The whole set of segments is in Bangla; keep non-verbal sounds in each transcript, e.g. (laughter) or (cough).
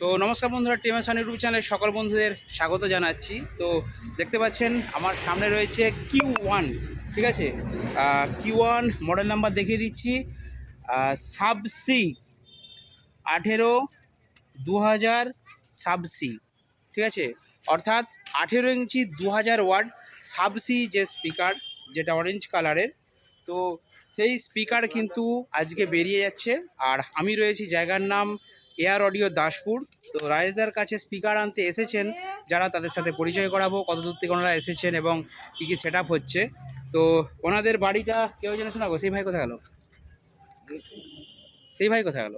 তো নমস্কার বন্ধুরা টিএমএস ইউটিউব চ্যানেলে সকল বন্ধুদের স্বাগত জানাচ্ছি। তো দেখতে পাচ্ছেন, আমার সামনে রয়েছে কিউ ওয়ান ঠিক আছে? কিউ ওয়ান মডেল নাম্বার দেখিয়ে দিচ্ছি। সাবসি আঠেরো দু হাজার সাবসি ঠিক আছে? অর্থাৎ আঠেরো ইঞ্চি দু হাজার ওয়াট সাবসি যে স্পিকার যেটা অরেঞ্জ কালারের তো সেই স্পিকার কিন্তু আজকে বেরিয়ে যাচ্ছে। আর আমি রয়েছি জায়গার নাম এয়ার অডিও দাসপুর। তো রাইজার কাছে স্পিকার আনতে এসেছেন যারা তাদের সাথে পরিচয় করাবো কত দূর থেকে ওনারা এসেছেন এবং কী কী সেট হচ্ছে। তো ওনাদের বাড়িটা কেউ যেন শোনাবো? সেই ভাই কোথায় গেল? সেই ভাই কোথায় গেল?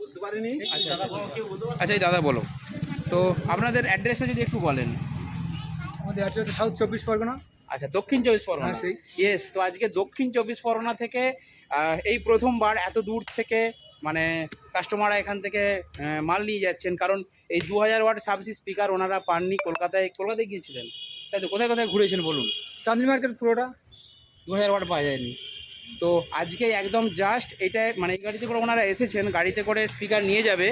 বলতে পারিনি। আচ্ছা আচ্ছা। আচ্ছা। এই দাদা বলো। তো আপনাদের অ্যাড্রেসটা যদি একটু বলেন। আমাদের অ্যাড্রেস সাউথ চব্বিশ পরগনা। আচ্ছা দক্ষিণ চব্বিশ পরগনা। হ্যাঁ, সেই। ইয়েস তো আজকে দক্ষিণ চব্বিশ পরগনা থেকে এই প্রথমবার এত দূর থেকে মানে কাস্টমাররা এখান থেকে মাল নিয়ে যাচ্ছেন। কারণ এই দু হাজার ওয়াট সাবসি স্পিকার ওনারা পাননি কলকাতায়। কলকাতায় গিয়েছিলেন। তাই তো কোথায় কোথায় ঘুরেছেন বলুন? চাঁদনি মার্কেট পুরোটা। দু হাজার ওয়াট পাওয়া যায়নি। তো আজকে একদম জাস্ট এটা মানে এই গাড়িতে করে ওনারা এসেছেন গাড়িতে করে স্পিকার নিয়ে যাবে।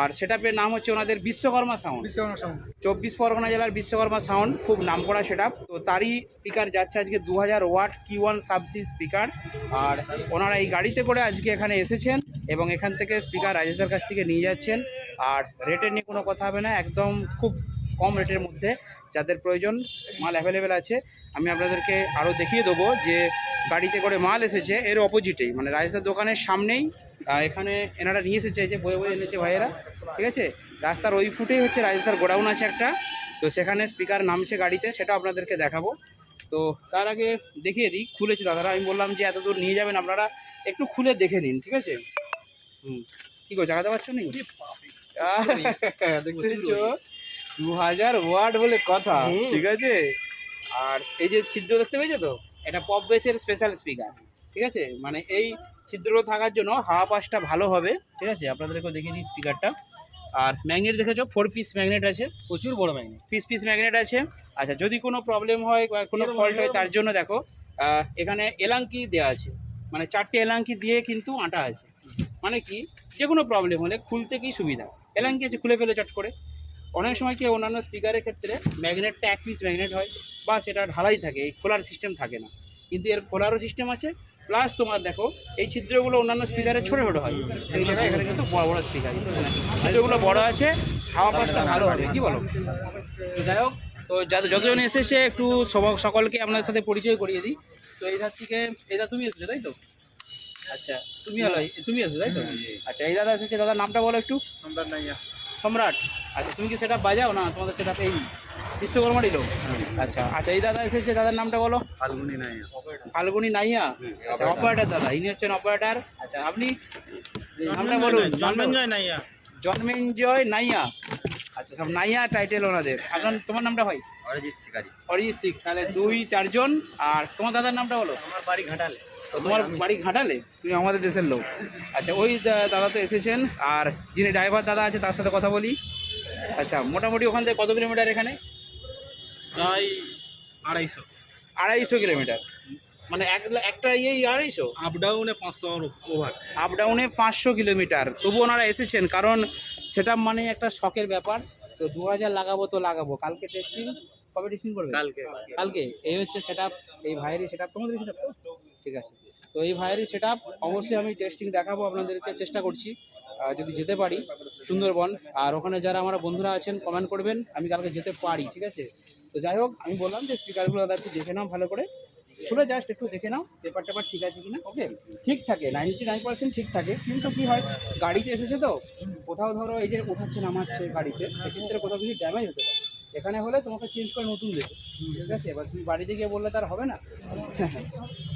আর সেটাপের নাম হচ্ছে ওনাদের বিশ্বকর্মা সাউন্ড বিশ্বকর্মা সাউন্ড চব্বিশ পরগনা জেলার বিশ্বকর্মা সাউন্ড খুব নামকরা সেট তো তারই স্পিকার যাচ্ছে আজকে দু হাজার ওয়াট কি ওয়ান সাবসি স্পিকার আর ওনারা এই গাড়িতে করে আজকে এখানে এসেছেন এবং এখান থেকে স্পিকার রাজেশদার কাছ থেকে নিয়ে যাচ্ছেন। আর রেটের নিয়ে কোনো কথা হবে না একদম খুব কম রেটের মধ্যে যাদের প্রয়োজন মাল অ্যাভেলেবেল আছে আমি আপনাদেরকে আরও দেখিয়ে দেবো যে গাড়িতে করে মাল এসেছে এর অপোজিটেই মানে রাজেশদার দোকানের সামনেই এখানে এনারা নিয়ে এসেছে যে বয়ে বয়ে এনেছে ভাইয়েরা ঠিক আছে? রাস্তার ওই ফুটেই হচ্ছে রাজেশদার গোডাউন আছে একটা। তো সেখানে স্পিকার নামছে গাড়িতে সেটা আপনাদেরকে দেখাবো। তো তার আগে দেখিয়ে দিই খুলেছি দাদারা। আমি বললাম যে এত দূর নিয়ে যাবেন আপনারা একটু খুলে দেখে নিন। ঠিক আছে? হুম। কী করছ জাগাতে পারছ নি দেখতেছ দু হাজার ওয়াট বলে কথা ঠিক আছে? আর এই যে ছিদ্র দেখতে পেয়েছ তো? এটা পপ বেসের স্পেশাল স্পিকার ঠিক আছে? মানে এই ছিদ্র থাকার জন্য হাওয়া পাসটা ভালো হবে ঠিক আছে? আপনাদেরকেও দেখিয়ে দিই স্পিকারটা আর ম্যাগনেট দেখেছ? ফোর পিস ম্যাগনেট আছে। প্রচুর বড় ম্যাগনেট পিস পিস ম্যাগনেট আছে। আচ্ছা যদি কোনো প্রবলেম হয় বা কোনো ফল্ট হয় তার জন্য দেখো এখানে এলাঙ্কি দেওয়া আছে। মানে চারটে এলাঙ্কি দিয়ে কিন্তু আটা আছে। মানে কি? যে কোনো প্রবলেম হলে খুলতে কি সুবিধা? এলাঙ্কি আছে খুলে ফেলে চট করে। অনেক সময় কি অন্যান্য স্পিকারের ক্ষেত্রে ম্যাগনেটটা এক পিস ম্যাগনেট হয় বা সেটা ঢালাই থাকে এই খোলার সিস্টেম থাকে না। কিন্তু এর খোলারও সিস্টেম আছে প্লাস তোমার দেখো এই ছিদ্রগুলো অন্যান্য স্পিকারে ছোটো ছোটো হয়। সেই জায়গায় এখানে কিন্তু বড় বড় স্পিকার ছিদ্রগুলো বড় আছে হাওয়া পাসটা ভালো হবে কি বলো? তো যাই হোক তো যত যতজন এসেছে একটু সব- সকলকে আপনার সাথে পরিচয় করিয়ে দিই। তো এই ধার থেকে এই দাদা তুমি এসেছ তাই তো? আচ্ছা তুমি তুমি এসেছ তাই তো? আচ্ছা এই দাদা এসেছে দাদার নামটা বলো একটু। সম্রাট নাইয়া। সম্রাট। আচ্ছা তুমি কি সেটা বাজাও? না তোমাদের সেটা এই বিশ্বকর্মা দিল আচ্ছা আচ্ছা এই দাদা এসেছে দাদার নামটা বলো। ফাল্গুনি নাইয়া। ফাল্গুনি নাইয়া? আচ্ছা অপারেটার দাদা ইনি হচ্ছেন অপারেটার আচ্ছা আপনি নামটা বলুন। জন্মেঞ্জয় নাইয়া। জন্মেঞ্জয় নাইয়া। আচ্ছা সব নাইয়া টাইটেল ওনাদের। আপনার তোমার নামটা হয়? অরিজিৎ শিকারি। অরিজিৎ সিং তাহলে দুই চারজন। আর তোমার দাদার নামটা বলো। আমার বাড়ি ঘাটালে। তোমার বাড়ি ঘাটালে? তুমি আমাদের দেশের লোক। আচ্ছা ওই দাদা তো এসেছেন আর যিনি ড্রাইভার দাদা আছে তার সাথে কথা বলি। আচ্ছা মোটামুটি ওখান থেকে কত কিলোমিটার এখানে? প্রায় আড়াইশো। আড়াইশো কিলোমিটার মানে এক একটা ইয়েই আড়াইশো? আপ ডাউনে পাঁচশো ওভার আপ ডাউনে পাঁচশো কিলোমিটার তবু ওনারা এসেছেন কারণ সেটা মানে একটা শখের ব্যাপার। তো দু হাজার লাগাবো তো লাগাবো। কালকে টেস্টিং কবে টেস্টিং করবে? কালকে। কালকে? এই হচ্ছে সেট এই ভাইয়েরই সেট তোমাদের সেট ঠিক আছে। তো এই ভাইয়েরই সেট অবশ্যই আমি টেস্টিং দেখাবো আপনাদেরকে, চেষ্টা করছি। যদি যেতে পারি সুন্দরবন। আর ওখানে যারা আমার বন্ধুরা আছেন কমেন্ট করবেন। আমি কালকে যেতে পারি, ঠিক আছে? তো যাই হোক, আমি বললাম যে স্পিকারগুলো দাদা একটু দেখে নাও ভালো করে। খুলে জাস্ট একটু দেখে নাও পেপার টেপার ঠিক আছে কিনা? ওকে ঠিক থাকে নাইনটি নাইন পার্সেন্ট ঠিক থাকে। কিন্তু কী হয়, গাড়িতে এসেছে তো, কোথাও ধরো এই যে ওঠাচ্ছে নামাচ্ছে গাড়িতে, সেক্ষেত্রে কোথাও কিছু ড্যামেজ হতে পারে। এখানে হলে তোমাকে চেঞ্জ করে নতুন দেবে, ঠিক আছে? এবার তুমি বাড়িতে গিয়ে বললে তার হবে না। (laughs)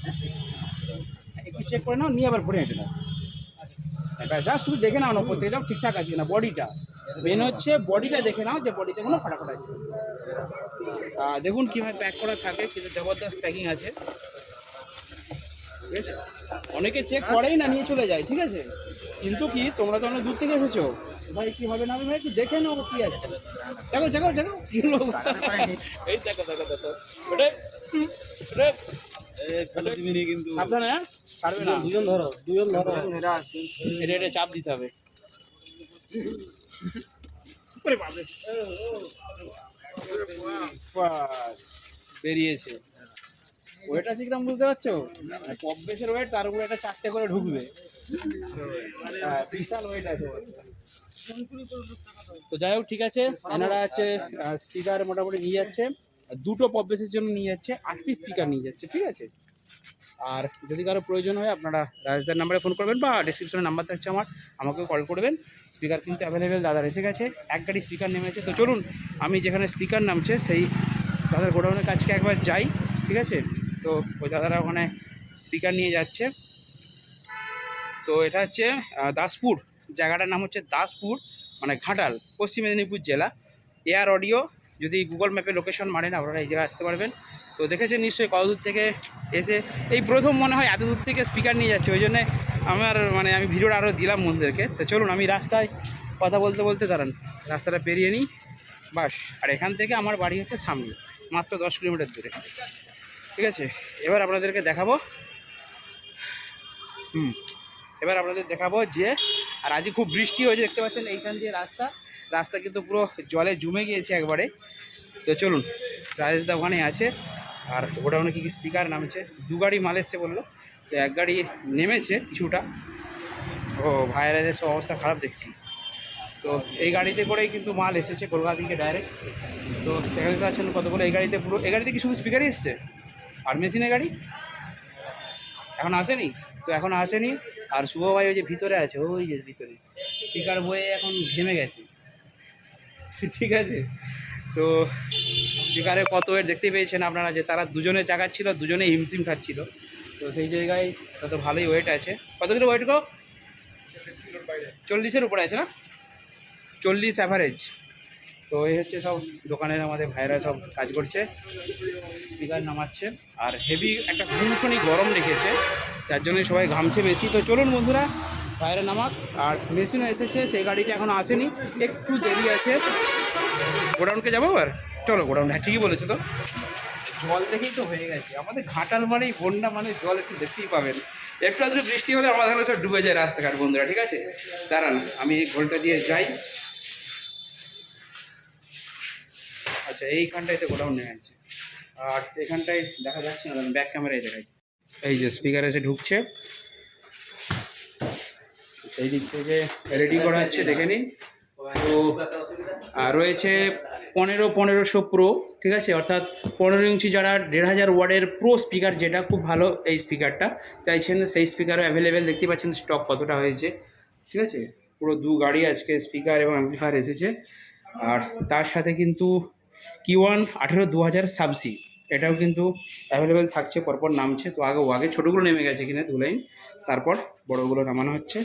একটু চেক করে নাও, নিয়ে আবার ঘুরে হেঁটে নাও যা শুধু দেখে নাও না প্রত্যেকটাও ঠিকঠাক আছে না বডিটা। মেন হচ্ছে বডিটা দেখে নাও যে বডিতে কোনো ফাটাফাট আছে। দেখুন কীভাবে প্যাক করা থাকে, সেটা জবরদস্ত প্যাকিং আছে। ঠিক আছে? অনেকে চেক করেই না, নিয়ে চলে যায়, ঠিক আছে? কিন্তু কি, তোমরা তো অনেক দূর থেকে এসেছ। ভাই, কি হবে না ভাই, একটু দেখে নাও কি আছে। দেখো দেখো দেখো এই দেখো দেখো দেখো। কিন্তু। সাবধানে হ্যাঁ? না। দুজন ধরো দুজন ধরো। এটা এটা চাপ দিতে হবে। বেরিয়েছে। ওয়েট আছে কিরম বুঝতে পারছ? পপ বেসের ওয়েট তার উপরে একটা চারটে করে ঢুকবে। হ্যাঁ, বিশাল ওয়েট আছে তো যাই হোক ঠিক আছে। এনারা আছে স্পিকার মোটামুটি নিয়ে যাচ্ছে। দুটো পপ বেসের জন্য নিয়ে যাচ্ছে, আটটি স্পিকার নিয়ে যাচ্ছে, ঠিক আছে? আর যদি কারও প্রয়োজন হয়, আপনারা রাজদার নাম্বারে ফোন করবেন বা ডিসক্রিপশনে নাম্বার থাকছে আমার আমাকে কল করবেন। স্পিকার কিন্তু অ্যাভেলেবেল দাদার এসে গেছে, এক গাড়ি স্পিকার নেমেছে তো চলুন, আমি যেখানে স্পিকার নামছে, সেই দাদার গোডাউনের কাছকে একবার যাই, ঠিক আছে? তো ওই দাদারা ওখানে স্পিকার নিয়ে যাচ্ছে। তো এটা হচ্ছে দাসপুর, জায়গাটার নাম হচ্ছে দাসপুর মানে ঘাটাল, পশ্চিম মেদিনীপুর জেলা। এয়ার অডিও যদি গুগল ম্যাপে লোকেশন মারেন আপনারা এই জায়গায় আসতে পারবেন। তো দেখেছেন নিশ্চয়ই কত দূর থেকে এসে, এই প্রথম মনে হয় এত দূর থেকে স্পিকার নিয়ে যাচ্ছে, ওই জন্যে আমার মানে আমি ভিডিওটা আরও দিলাম বন্ধুদেরকে। তো চলুন, আমি রাস্তায় কথা বলতে বলতে দাঁড়ান, রাস্তাটা পেরিয়ে নিই। বাস, আর এখান থেকে আমার বাড়ি হচ্ছে সামনে, মাত্র দশ কিলোমিটার দূরে। ঠিক আছে, এবার আপনাদেরকে দেখাবো। হুম, এবার আপনাদের দেখাবো যে, আর আজকে খুব বৃষ্টি হয়েছে, দেখতে পাচ্ছেন এইখান দিয়ে রাস্তা। রাস্তা কিন্তু পুরো জলে জমে গিয়েছে একবারে। তো চলুন রাজেশদা ওখানে আছে। আর গোডাউনে কী কী স্পিকার নামছে? দু গাড়ি মাল এসছে বলল। তো এক গাড়ি নেমেছে কিছুটা। ও ভাইরাসের সব অবস্থা খারাপ দেখছি। তো এই গাড়িতে করেই কিন্তু মাল এসেছে কলকাতা থেকে ডাইরেক্ট তো দেখতে পাচ্ছেন কতগুলো এই গাড়িতে পুরো এই গাড়িতে কি শুধু স্পিকারই এসছে? আর মেশিনের গাড়ি? এখন আসেনি? তো এখন আসেনি। আর শুভ ভাই ওই যে ভিতরে আছে, ওই যে ভিতরে। স্পিকার বয়ে এখন ঘেমে গেছে। ঠিক আছে? তো স্পিকারে কত ওয়েট দেখতে পেয়েছেন আপনারা যে তারা দুজনে চাকাচ্ছিল দুজনে হিমসিম খাচ্ছিল। তো সেই জায়গায় তত ভালোই ওয়েট আছে। কত কিলো ওয়েট গো? চল্লিশের উপরে আছে না? চল্লিশ অ্যাভারেজ তো এই হচ্ছে সব দোকানের আমাদের ভাইরা সব কাজ করছে। স্পিকার নামাচ্ছে। আর হেভি একটা ভীষণই গরম রেখেছে যার জন্য সবাই ঘামছে বেশি। তো চলুন বন্ধুরা বাইরে নামাক। আর মেশিনও এসেছে সেই গাড়িটা এখনও আসেনি। একটু দেরি আছে। গোডাউনকে যাব আর চলো গোডাউন। হ্যাঁ ঠিকই বলেছ তো। জল দেখেই তো হয়ে গেছে। আমাদের ঘাটাল মানেই বন্যা মানে জল একটু বেশিই পাবেন। একটু আধটু বৃষ্টি হলে আমাদের সব ডুবে যায় রাস্তাঘাট বন্ধুরা ঠিক আছে? দাঁড়ান আমি এই ঘোলটা দিয়ে যাই। আচ্ছা এইখানটায় তো গোডাউন নেমে আছে আর এখানটায় দেখা যাচ্ছে না ব্যাক ক্যামেরায় দেখাই। এই যে স্পিকার এসে ঢুকছে। সেই দিক থেকে রেডি করা হচ্ছে, দেখে নিন। তো আর রয়েছে পনেরো পনেরোশো প্রো ঠিক আছে? অর্থাৎ পনেরো ইঞ্চি যারা দেড় হাজার ওয়ার্ডের প্রো স্পিকার যেটা খুব ভালো এই স্পিকারটা চাইছেন সেই স্পিকারও অ্যাভেলেবেল দেখতে পাচ্ছেন স্টক কতটা হয়েছে, ঠিক আছে? পুরো দু গাড়ি আজকে স্পিকার এবং অ্যাম্পলিফায়ার এসেছে। আর তার সাথে কিন্তু কি ওয়ান আঠেরো দু হাজার সাবসি এটাও কিন্তু অ্যাভেলেবেল থাকছে, পরপর নামছে। তো আগে, ও আগে ছোটোগুলো নেমে গেছে কিনা, দু লাইন। তারপর বড়োগুলো নামানো হচ্ছে।